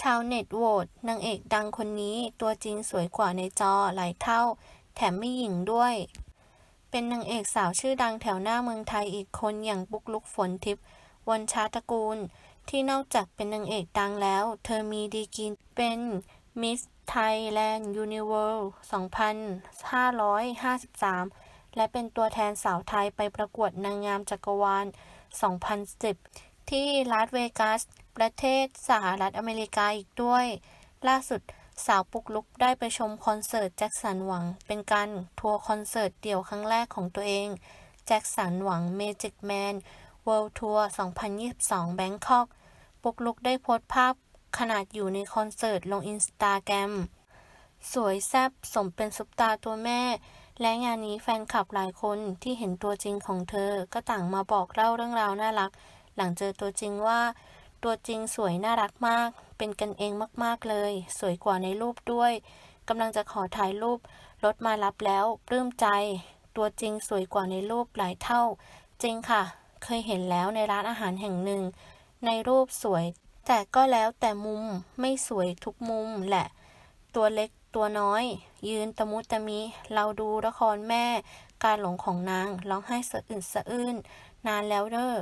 ชาวเน็ตโหวตนางเอกดังคนนี้ตัวจริงสวยกว่าในจอหลายเท่า แถมไม่หญิงด้วย เป็นนางเอกสาวชื่อดังแถวหน้าเมืองไทยอีกคนอย่างปุ๊กลุกฝนทิพย์วันชาตระกูล ที่นอกจากเป็นนางเอกดังแล้ว เธอมีดีกรีเป็นมิสไทยแลนด์ยูนิเวิล2553 และเป็นตัวแทนสาวไทยไปประกวดนางงามจักรวาล 2010 ที่ลาสเวกัส ประเทศสหรัฐอเมริกาอีกด้วย ล่าสุดสาวปุกลุกได้ไปชมคอนเสิร์ตแจ็คสันหวัง เป็นการทัวร์คอนเสิร์ตเดี่ยวครั้งแรกของตัวเอง แจ็คสันหวัง Magic Man World Tour 2022แบงคอกปุกลุกได้โพสต์ภาพขนาดอยู่ในคอนเสิร์ตลงอินสตาแกรมสวยแซ่บสมเป็นซุปตาตัวแม่ และงานนี้แฟนคลับหลายคนที่เห็นตัวจริงของเธอ ก็ต่างมาบอกเล่าเรื่องราวน่ารัก หลังเจอตัวจริงว่า ตัวจริงสวยน่ารักมาก เป็นกันเองมากๆเลย สวยกว่าในรูปด้วยกำลังจะขอถ่ายรูป รถมารับแล้ว ปลื้มใจ ตัวจริงสวยกว่าในรูปหลายเท่า จริงค่ะ เคยเห็นแล้วในร้านอาหารแห่งหนึ่ง ในรูปสวย แต่ก็แล้วแต่มุม ไม่สวยทุกมุมแหละ ตัวเล็กตัวน้อย ยืนตะมุตะมิ เราดูละครแม่ การหลงของนาง ร้องไห้สะอึดสะอื้น นานแล้วเด้อ